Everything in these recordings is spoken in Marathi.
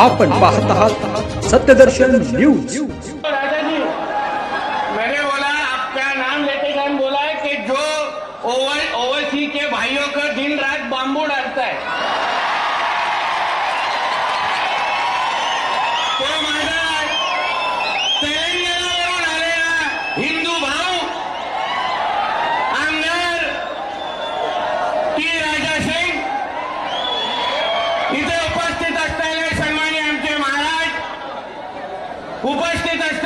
आपण पाहत आहात सत्यदर्शन न्यूज. Namaste,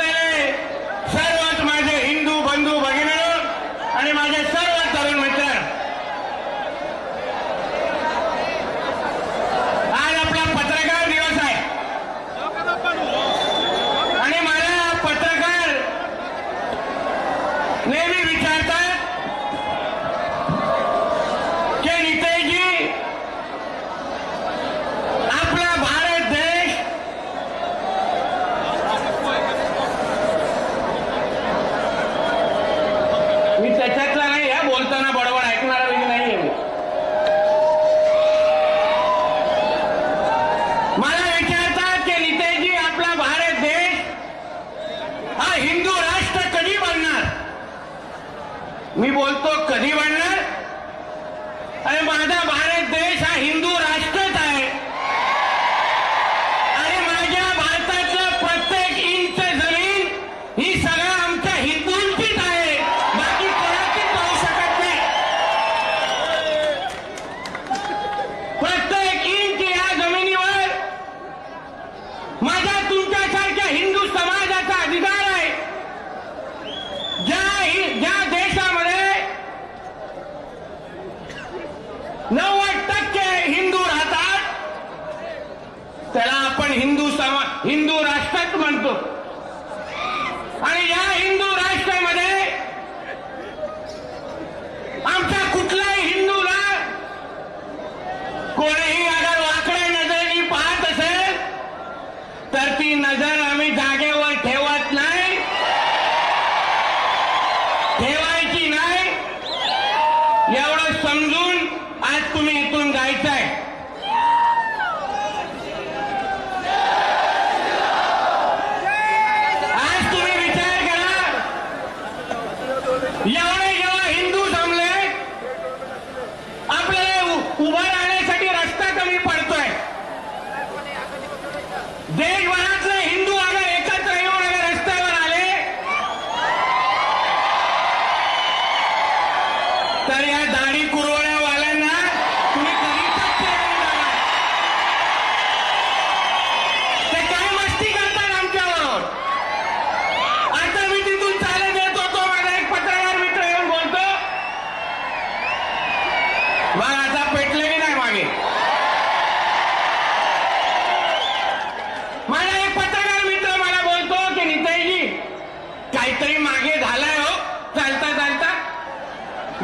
नव्वद टक्के हिंदू राहतात. त्याला आपण हिंदू समाज हिंदू राष्ट्रच म्हणतो. आणि या हिंदू राष्ट्रामध्ये आमच्या तुम्ही इथून जायचं आहे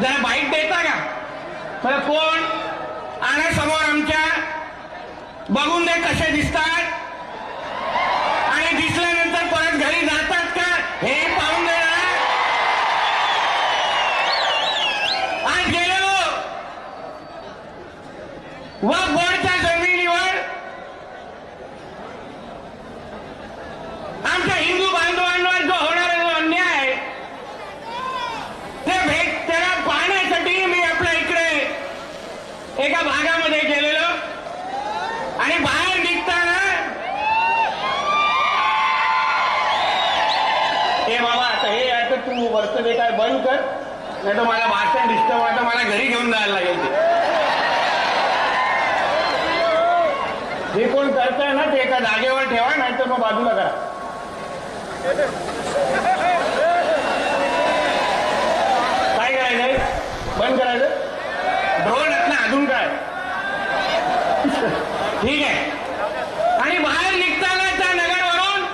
जरा बाईट देता का? कोण? आणा समोर आमच्या. बघून दे कसे दिसतात. हे बाबा आता हे आता तू वरचं ते काय बंद कर नाही तर मला भाषण डिस्टर्ब आता मला घरी घेऊन जायला लागेल ते. जे कोण करताय ना ते एका जागेवर ठेवा नाही तर मग बाजूला करा. काय करायचंय? बंद करायचं? ढोल ना अजून काय? ठीक आहे. आणि बाहेर निघताना त्या नगरवरून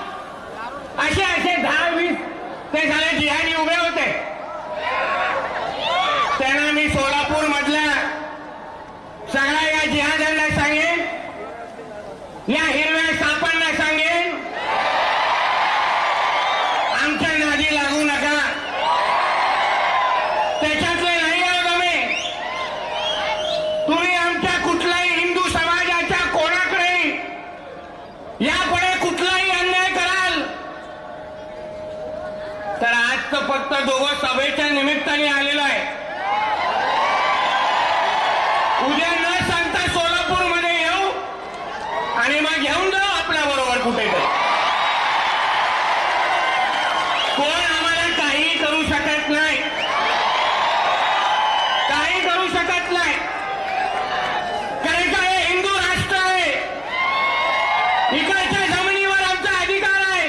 असे असे दहा ते झाले जिहानी उभे होते. फक्त दोघं सभेच्या निमित्ताने आलेला आहे. उद्या न सांगता सोलापूरमध्ये येऊ आणि मग घेऊन जाऊ आपल्या बरोबर कुठेतरी कोण आम्हाला काही करू शकत नाही काही करू शकत नाही कारण का हे हिंदू राष्ट्र आहे इकडच्या जमिनीवर आमचा अधिकार आहे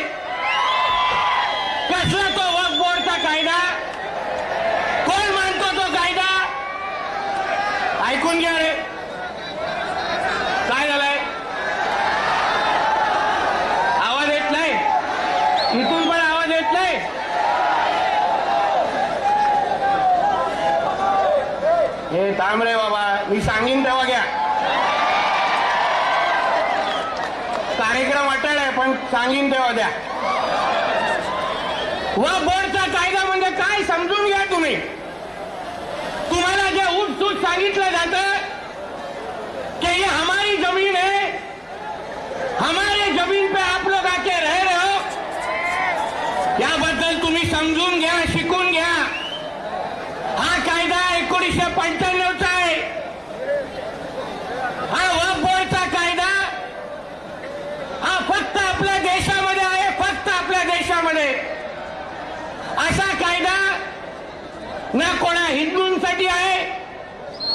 कसला तो वक्फ बोर्डचा कायदा कोण मानतो तो कायदा ऐकून घ्या रे काय झालंय आवाज येत नाही इथून पण आवाज येत नाही हे थांब रे बाबा. मी सांगीन तेव्हा घ्या. कार्यक्रम अटळ आहे पण सांगीन तेव्हा द्या. व बोर्डचा कायदा म्हणजे काय समजून घ्या तुम्ही. तुम्हाला जे उठसूट सांगितलं जातं कि ये हमारी जमीन है हमारे जमीन पे आप लोग आके रह रहे हो. याबद्दल तुम्ही समजून घ्या शिकून घ्या. हा कायदा एकोणीसशे पंच्याण्णवचा आहे हा वक्फ बोर्डचा कायदा हा फक्त आपल्या देशामध्ये आहे फक्त आपल्या देशामध्ये असा कायदा ना कोणा हिंदूंसाठी आहे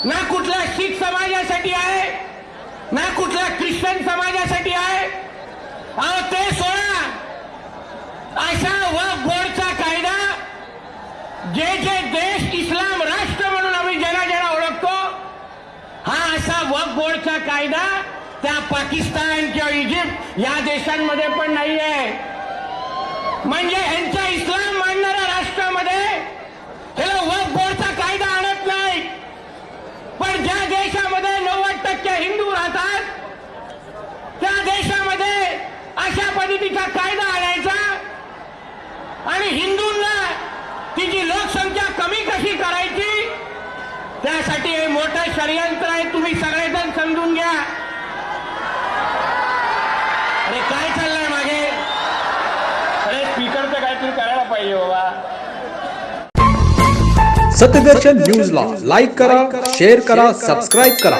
ना कुठल्या शीख समाजासाठी आहे ना कुठल्या ख्रिश्चन समाजासाठी आहे. अहो ते सोडा. अशा व गोडचा कायदा जे जे देश इस्लाम राष्ट्र म्हणून आम्ही ज्याला ज्याला ओळखतो हा असा वक बोर्डचा कायदा त्या पाकिस्तान किंवा इजिप्त या देशांमध्ये पण नाही आहे म्हणजे ह्यांच्या इस्लाम मानणाऱ्या राष्ट्रामध्ये ह्याला वक्फ बोर्डचा कायदा आणत नाही पण ज्या देशामध्ये नव्वद टक्के हिंदू राहतात. त्या देशामध्ये अशा पद्धतीचा कायदा आणायचा. आणि हिंदूंना तिची लोकसंख्या कमी कशी करायची? त्यासाठी हे मोठं षडयंत्र आहे. तुम्ही सगळेजण समजून घ्या. अरे काय चाललंय मागे? अरे स्पीकरचं काहीतरी करायला पाहिजे बाबा. सत्यदर्शन न्यूजला लाईक करा शेअर करा सबस्क्राईब करा.